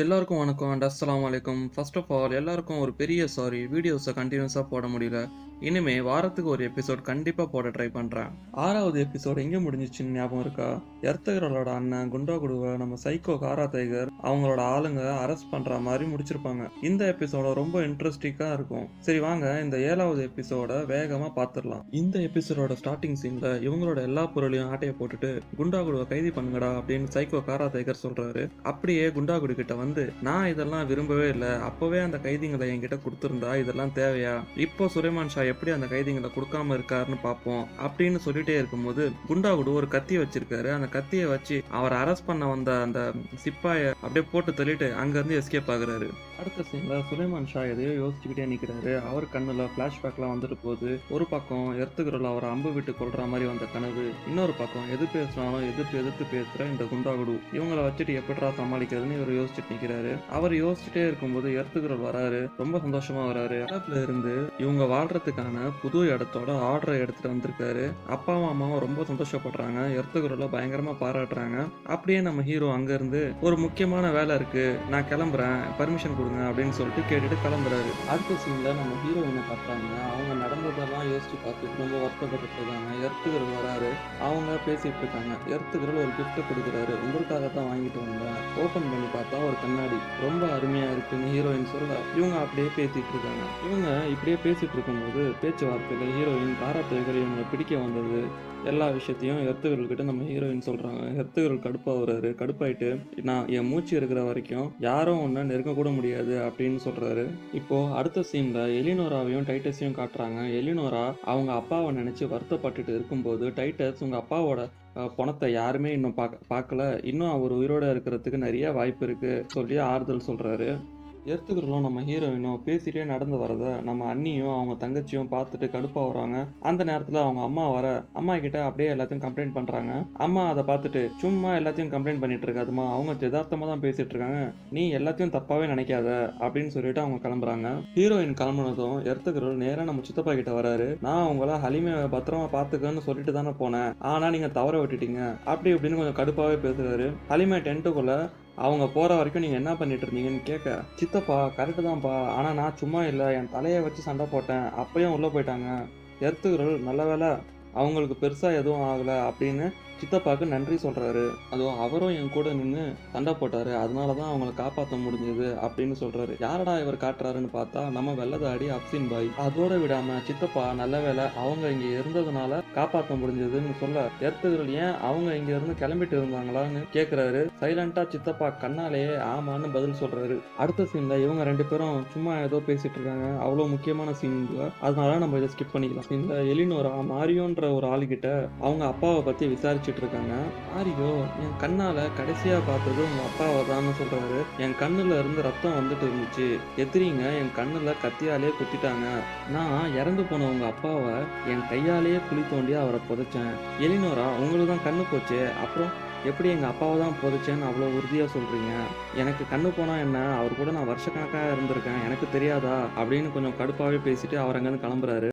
எல்லாருக்கும் வணக்கம் அண்ட் அஸ்லாம் வலைக்கும் ஃபர்ஸ்ட் ஆஃப் ஆல் எல்லாருக்கும் ஒரு பெரிய சாரி வீடியோஸை கண்டினியூஸாக போட முடியல. இனிமே வாரத்துக்கு ஒரு எபிசோட் கண்டிப்பாக போட ட்ரை பண்ணுறேன் ஆறாவது எபிசோட் எங்கே முடிஞ்சிச்சுன்னு ஞாபகம் இருக்கா? எர்த்தகரோட அண்ணன் குண்டா குடுவை நம்ம சைக்கோ காரா டைகர் அவங்களோட ஆளுங்க அரெஸ்ட் பண்ணுற மாதிரி முடிச்சிருப்பாங்க. இந்த எபிசோட ரொம்ப இன்ட்ரெஸ்டிங்காக இருக்கும். சரி வாங்க இந்த ஏழாவது எபிசோட வேகமாக பார்த்துடலாம் இந்த எபிசோடோட ஸ்டார்டிங் சீனில் இவங்களோட எல்லா பொருளையும் ஆட்டையை போட்டுட்டு குண்டா குடுவை கைது பண்ணுங்கடா அப்படின்னு சைக்கோ காரா டைகர் சொல்றாரு. அப்படியே குண்டாகுடி கிட்ட வந்து நான் இதெல்லாம் விரும்பவே இல்லை. அப்பவே அந்த கைதிங்களை என்கிட்ட கொடுத்துருந்தா இதெல்லாம் தேவையா? இப்போ சுரேமான் ஷா எப்படி அந்த கைதிங்களை கொடுக்காம இருக்காருன்னு பார்ப்போம் அப்படின்னு சொல்லிட்டே இருக்கும்போது குண்டாகுடு ஒரு கத்தி வச்சிருக்காரு. அந்த கத்தியை வச்சு அவர் அரெஸ்ட் பண்ண வந்த அந்த சிப்பாயை அப்படியே போட்டு தள்ளிட்டு அங்கேருந்து எஸ்கேப் ஆகுறாரு. அடுத்த சீன்ல சுலைமான் ஷா எதையோ யோசிச்சுக்கிட்டே நிக்கிறாரு. அவர் கண்ணுல பிளாஷ்பேக்லாம் வந்துட்டு போகுது. ஒரு பக்கம் எர்த்துகிறல அவர் அம்பு விட்டு கொள்ற மாதிரி வந்த கனவு. இன்னொரு பக்கம் எது பேசுனாலும் எதிர்த்து எதிர்த்து பேசுற இந்த குண்டாகுடு. இவங்களை வச்சுட்டு எப்படிடா சமாளிக்கிறதுன்னு இவர் யோசிச்சுட்டு நிக்கிறாரு. அவர் யோசிச்சுட்டே இருக்கும்போது எர்த்துகிறல் வராரு. ரொம்ப சந்தோஷமா வராரு. இடத்துல இருந்து இவங்க வாழ்றதுக்கான புது இடத்தோட ஆர்டரை எடுத்துட்டு வந்திருக்காரு. அப்பாவும் அம்மாவும் ரொம்ப சந்தோஷப்படுறாங்க. எர்த்துகிறல பயங்கரமா பாராட்டுறாங்க. அப்படியே நம்ம ஹீரோ அங்க இருந்து ஒரு முக்கியமான வேலை இருக்கு. நான் கிளம்புறேன். பர்மிஷன் கொடுங்க அப்படின்னு சொல்லிட்டு கேட்டுட்டு கிளம்புறாரு. அடுத்த சீனில் நம்ம ஹீரோயினை பார்த்தாங்க. அவங்க நடந்ததெல்லாம் யோசிச்சு பார்த்து ரொம்ப வருத்தப்பட்டுருக்காங்க எர்த்துகிறல் வராரு. அவங்க பேசிட்டு இருக்காங்க. எர்த்துகிறல் ஒரு gift கொடுக்குறாரு. உங்களுக்காக தான் வாங்கிட்டு வந்தேன். ஓப்பன் பண்ணி பார்த்தா ஒரு கண்ணாடி. ரொம்ப அருமையாக இருக்குன்னு ஹீரோயின் சொல்ல இவங்க அப்படியே பேசிகிட்டு இருக்காங்க. இவங்க இப்படியே பேசிகிட்டு இருக்கும்போது பேச்சுவார்த்தையில் ஹீரோயின் தாராத்தேகர் இவங்களை பிடிக்க வந்தது. எல்லா விஷயத்தையும் எர்த்துகர்கள் நம்ம ஹீரோயின் சொல்றாங்க. கடுப்பாக கடுப்பாகிறாரு கடுப்பாயிட்டு நான் என் மூச்சு இருக்கிற வரைக்கும் யாரும் ஒன்றை நெருங்க கூட முடியாது அப்படின்னு சொல்கிறாரு இப்போது அடுத்த சீனில் எலினோராவையும் டைட்டஸையும் காட்டுறாங்க. எலினோரா அவங்க அப்பாவை நினச்சி வருத்தப்பட்டுட்டு இருக்கும்போது டைட்டஸ் உங்கள் அப்பாவோட பணத்தை யாருமே இன்னும் பார்க்க பார்க்கல இன்னும் அவர் உயிரோட இருக்கிறதுக்கு நிறைய வாய்ப்பு இருக்கு. சொல்லி ஆறுதல் சொல்றாரு. எடுத்துக்கிறோம். நம்ம ஹீரோயினும் பேசிட்டே நடந்து வரத நம்ம அண்ணியும் அவங்க தங்கச்சியும் பார்த்துட்டு கடுப்பாக வராங்க. அந்த நேரத்தில் அவங்க அம்மா வர அம்மா கிட்ட அப்படியே எல்லாத்தையும் கம்ப்ளைண்ட் பண்ணுறாங்க அம்மா அதை பார்த்துட்டு சும்மா எல்லாத்தையும் கம்ப்ளைண்ட் பண்ணிட்டு இருக்காதுமா அவங்க யதார்த்தமாக தான் பேசிட்டு இருக்காங்க. நீ எல்லாத்தையும் தப்பாவே நினைக்காத அப்படின்னு சொல்லிட்டு அவங்க கிளம்புறாங்க. ஹீரோயின் கிளம்புனதும் எடுத்துக்கிறோம். நேராக நம்ம சித்தப்பா கிட்ட வராரு. நான் உங்களை ஹலிமையை பத்திரமா பார்த்துக்கன்னு சொல்லிட்டு தானே போனேன். ஆனால் நீங்கள் தவற விட்டுட்டீங்க. அப்படி இப்படின்னு கொஞ்சம் கடுப்பாகவே பேசுறாரு. ஹலிமே டென்ட்டுக்குள்ள அவங்க போகிற வரைக்கும் நீங்கள் என்ன பண்ணிட்டு இருந்தீங்கன்னு கேட்க சித்தப்பா கரெக்டு தான்ப்பா. ஆனால் நான் சும்மா இல்லை. என் தலையை வச்சு சண்டை போட்டேன். அப்பயும் உள்ளே போயிட்டாங்க. எர்த்துகிறல் நல்ல வேலை. அவங்களுக்கு பெருசாக எதுவும் ஆகலை அப்படின்னு சித்தப்பாக்கு நன்றி சொல்கிறாரு அதுவும் அவரும் என் கூட நின்று சண்டை போட்டாரு. அதனால தான் அவங்கள காப்பாற்ற முடிஞ்சது அப்படின்னு சொல்கிறாரு யாரடா இவர் காட்டுறாருன்னு பார்த்தா நம்ம வெள்ளதாடி அப்சின் பாய். அதோட விடாமல் சித்தப்பா நல்ல வேளை அவங்க இங்கே இருந்ததுனால காப்பாற்ற முடிஞ்சதுன்னு சொல்ல எர்த்துகிறல் ஏன் அவங்க இங்கே இருந்து கிளம்பிட்டு இருந்தாங்களான்னு கேட்குறாரு சைலண்டாக சித்தப்பா கண்ணாலேயே ஆமான்னு பதில் சொல்கிறாரு அடுத்த சீனில் இவங்க ரெண்டு பேரும் சும்மா ஏதோ பேசிட்டு இருக்காங்க. அவ்வளோ முக்கியமான சீன் அதனால நம்ம இதை ஸ்கிப் பண்ணிக்கலாம். இந்த எலினோரா மாரியோன்ற ஒரு ஆளுகிட்ட அவங்க அப்பாவை பத்தி விசாரிச்சுட்டு இருக்காங்க ஆரியோ என் கண்ணால கடைசியா பார்த்தது உங்க அப்பாவை தான் சொல்றாரு. என் கண்ணுல இருந்து ரத்தம் வந்துட்டு இருந்துச்சு. எதிரிங்க என் கண்ணுல கத்தியாலே குத்திட்டாங்க. நான் இறந்து போன உங்க அப்பாவை என் கையாலேயே குழி தோண்டி அவரை புதைச்சேன். எலினோரா உங்களுக்கு தான் கண்ணு போச்சு. அப்புறம் எப்படி எங்கள் அப்பாவை தான் புதைச்சேன்னு அவ்வளோ உறுதியாக சொல்கிறீங்க எனக்கு கண்ணு போனால் என்ன? அவர் கூட நான் வருஷக்கணக்காக இருந்திருக்கேன். எனக்கு தெரியாதா? அப்படின்னு கொஞ்சம் கடுப்பாகவே பேசிட்டு அவர் அங்கேருந்து கிளம்புறாரு.